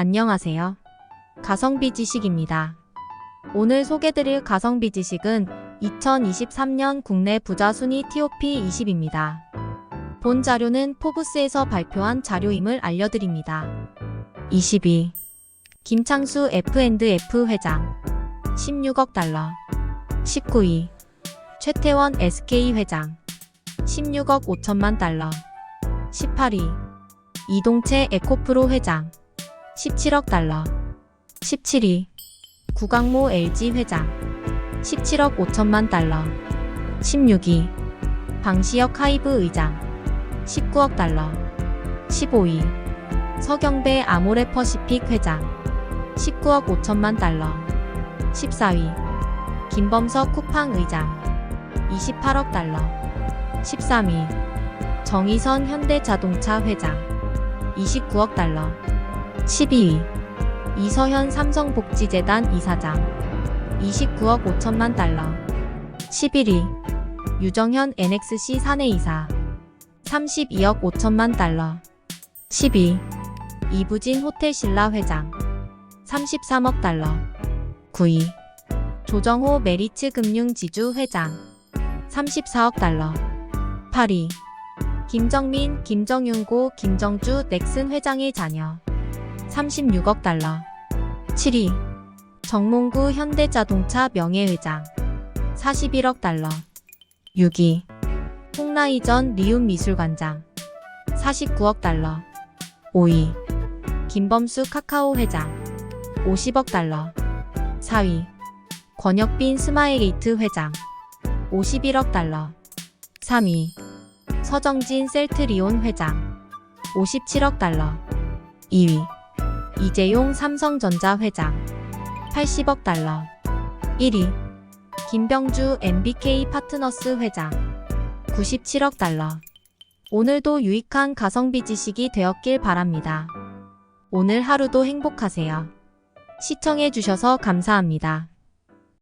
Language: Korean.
안녕하세요. 가성비 지식입니다. 오늘 소개드릴 가성비 지식은 2023년 국내 부자 순위 TOP 20입니다. 본 자료는 포브스에서 발표한 자료임을 알려드립니다. 22. 김창수 F&F 회장 16억 달러 19위 최태원 SK 회장 16억 5천만 달러 18위 이동채 에코프로 회장 17억 달러. 17위 구강모 LG 회장. 17억 5천만 달러. 16위 방시혁 하이브 의장. 19억 달러. 15위 서경배 아모레 퍼시픽 회장. 19억 5천만 달러. 14위. 김범석 쿠팡 의장. 28억 달러. 13위. 정의선 현대자동차 회장. 29억 달러 12위. 이서현 삼성복지재단 이사장. 29억 5천만 달러. 11위. 유정현 NXC 사내이사. 32억 5천만 달러. 12. 이부진 호텔신라 회장. 33억 달러. 9위. 조정호 메리츠 금융지주 회장. 34억 달러. 8위. 김정민, 김정윤고, 김정주 넥슨 회장의 자녀 36억 달러. 7위. 정몽구 현대자동차 명예회장. 41억 달러. 6위. 홍라이전 리움미술관장. 49억 달러. 5위. 김범수 카카오 회장. 50억 달러. 4위. 권혁빈 스마일게이트 회장. 51억 달러. 3위. 서정진 셀트리온 회장. 57억 달러. 2위 이재용 삼성전자 회장 80억 달러 1위 김병주 MBK 파트너스 회장 97억 달러 오늘도 유익한 가성비 지식이 되었길 바랍니다. 오늘 하루도 행복하세요. 시청해주셔서 감사합니다.